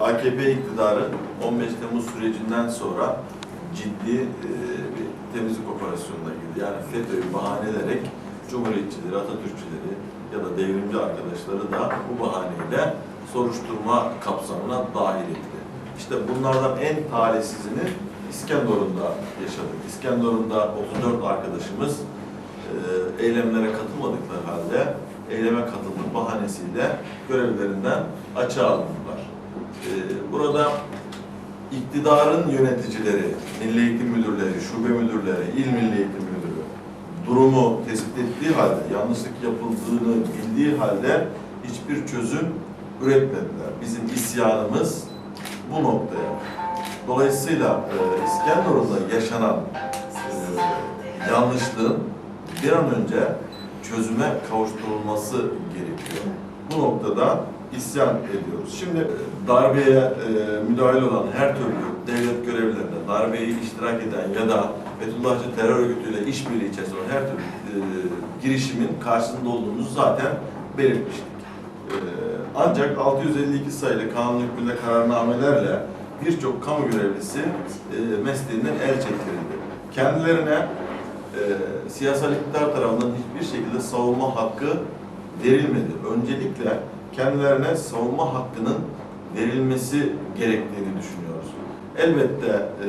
AKP iktidarı 15 Temmuz sürecinden sonra ciddi e, bir temizlik operasyonuna girdi. Yani FETÖ'yü bahane ederek Cumhuriyetçileri, Atatürkçüleri ya da devrimci arkadaşları da bu bahaneyle soruşturma kapsamına dahil etti. İşte bunlardan en talihsizini İskenderun'da yaşadık. İskenderun'da 34 arkadaşımız e, eylemlere katılmadıkları halde eyleme katıldık bahanesiyle görevlerinden açığa alındılar. E, burada iktidarın yöneticileri, Milli Eğitim Müdürleri, şube müdürleri, il Milli Eğitim Müdürü durumu tespit ettiği halde, yanlışlık yapıldığını bildiği halde hiçbir çözüm üretmediler. Bizim isyanımız bu noktaya. Dolayısıyla e, İskenderun'da yaşanan e, yanlışlığın bir an önce çözüme kavuşturulması gerekiyor. Bu noktada isyan ediyoruz. Şimdi e, darbeye e, müdahil olan her türlü devlet görevlilerine, darbeye iştirak eden ya da Fethullahçı terör örgütüyle işbirliği içerisinde olan her türlü e, girişimin karşısında olduğumuzu zaten belirtmiştik. E, ancak 652 sayılı kanun hükmünde kararnamelerle birçok kamu görevlisi e, mesleğinden el çektirildi. Kendilerine e, siyasal iktidar tarafından hiçbir şekilde savunma hakkı verilmedi. Öncelikle kendilerine savunma hakkının verilmesi gerektiğini düşünüyoruz. Elbette e,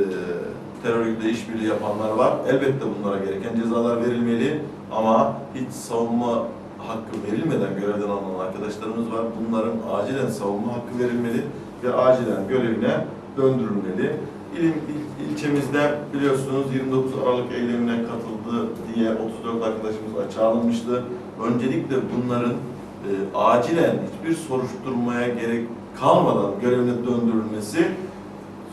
terör örgütüyle işbirliği yapanlar var. Elbette bunlara gereken cezalar verilmeli ama hiç savunma hakkı verilmeden görevden alınan arkadaşlarımız var. Bunların acilen savunma hakkı verilmeli ve acilen görevine döndürülmeli. İl, il- ilçemizde biliyorsunuz 29 Aralık eylemine katıldı diye 34 arkadaşımız açığa alınmıştı. Öncelikle bunların e, acilen hiçbir soruşturmaya gerek kalmadan görevine döndürülmesi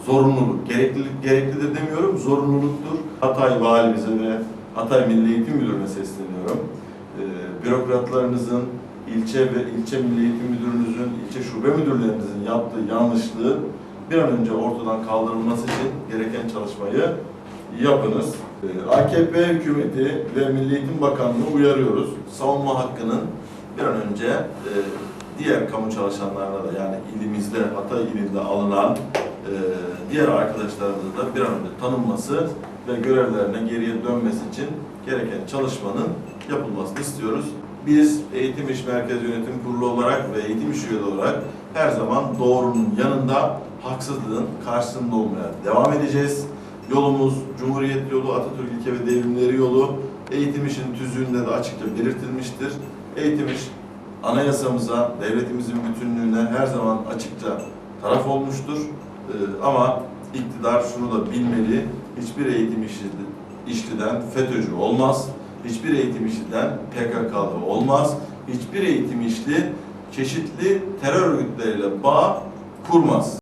zorunluluk. Gereklilik gereklidir demiyorum, zorunluluktur. Hatay valimize ve Hatay Milli Eğitim Müdürü'ne sesleniyorum. E, bürokratlarınızın, ilçe ve ilçe Milli Eğitim Müdürünüzün, ilçe şube müdürlerinizin yaptığı yanlışlığı bir an önce ortadan kaldırılması için gereken çalışmayı yapınız. Ee, AKP hükümeti ve Milli Eğitim Bakanlığı uyarıyoruz. Savunma hakkının bir an önce e, diğer kamu çalışanlarına da yani ilimizde, Hatay ilinde alınan e, diğer arkadaşlarımıza da bir an önce tanınması ve görevlerine geriye dönmesi için gereken çalışmanın yapılmasını istiyoruz. Biz Eğitim İş Merkez Yönetim Kurulu olarak ve eğitim iş üyeleri olarak her zaman doğrunun yanında, haksızlığın karşısında olmaya devam edeceğiz. Yolumuz Cumhuriyet yolu, Atatürk ilke ve devrimleri yolu. Eğitim işin tüzüğünde de açıkça belirtilmiştir. Eğitim iş anayasamıza, devletimizin bütünlüğüne her zaman açıkça taraf olmuştur. Ee, ama iktidar şunu da bilmeli, hiçbir eğitim işi, işliden FETÖ'cü olmaz, hiçbir eğitim işliden PKK'lı olmaz, hiçbir eğitim işli çeşitli terör örgütleriyle bağ kurmaz.